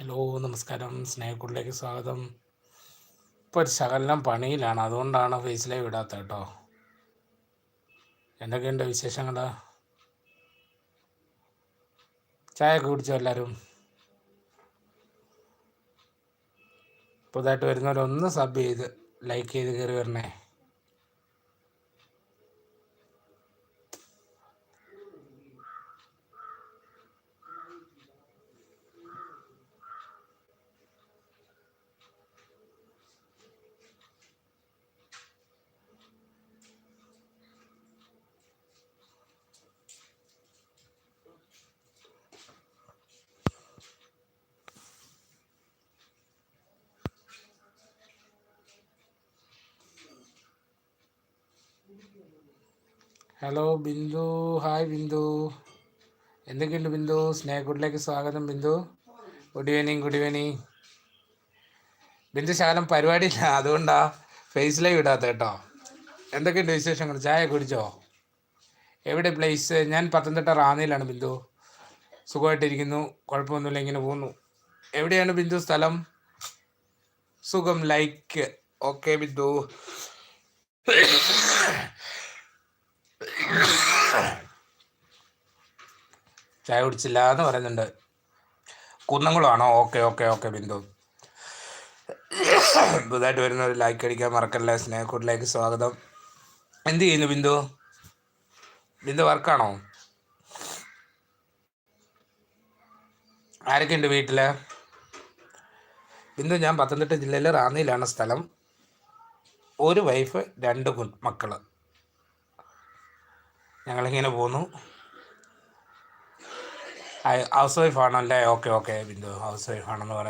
Hello നമസ്കാരം. സ്നേഹക്കുള്ളിലേക്ക് സ്വാഗതം. ഇപ്പോൾ ഒരു ശകലം പണിയിലാണ്. അതുകൊണ്ടാണ് ഫേസിലെ വിടാത്ത കേട്ടോ. എന്തൊക്കെയുണ്ട് വിശേഷങ്ങൾ? ചായ കുടിച്ചോ എല്ലാവരും പുതുതായിട്ട് വരുന്നവരൊന്ന് സബ് ചെയ്ത് ലൈക്ക് ചെയ്ത് കയറി വരണേ. ഹലോ ബിന്ദു ഹായ് ബിന്ദു എന്തൊക്കെയുണ്ട് ബിന്ദു? സ്നേഹഗുഡിലേക്ക് സ്വാഗതം Bindu. Good evening good evening Bindu ശകലം പരിപാടിയില്ല. അതുകൊണ്ടാ ഫേസ് ലൈവ് ഇടാത്ത കേട്ടോ. എന്തൊക്കെയുണ്ട് വിശേഷങ്ങൾ? ചായ കുടിച്ചോ? എവിടെ പ്ലേസ് ഞാൻ പത്തനംതിട്ട റാന്നിയിലാണ് ബിന്ദു. സുഖമായിട്ടിരിക്കുന്നു. കുഴപ്പമൊന്നുമില്ല ഇങ്ങനെ പോകുന്നു. എവിടെയാണ് ബിന്ദു സ്ഥലം? സുഖം ലൈക്ക് ഓക്കെ ബിന്ദു. ചായ കുടിച്ചില്ല എന്ന് പറയുന്നുണ്ട്. കുന്നംകുളമാണോ? Okay okay okay Bindu. പുതുതായിട്ട് ഒരു ലൈക്ക് അടിക്കാൻ മറക്കല്ല സ്നേഹക്കൂട്ടിലേക്ക് സ്വാഗതം. എന്ത് ചെയ്യുന്നു ബിന്ദു? ബിന്ദു വർക്കാണോ ആരൊക്കെയുണ്ട് വീട്ടിൽ ബിന്ദു ഞാൻ പത്തനംതിട്ട ജില്ലയിലെ റാന്നിയിലാണ് സ്ഥലം. ഒരു വൈഫ് രണ്ട് മക്കൾ ഞങ്ങളിങ്ങനെ പോന്നു. ഹൗസ് വൈഫ് ആണല്ലേ okay okay Bindu. Housewife ആണെന്ന് പറയുന്നത്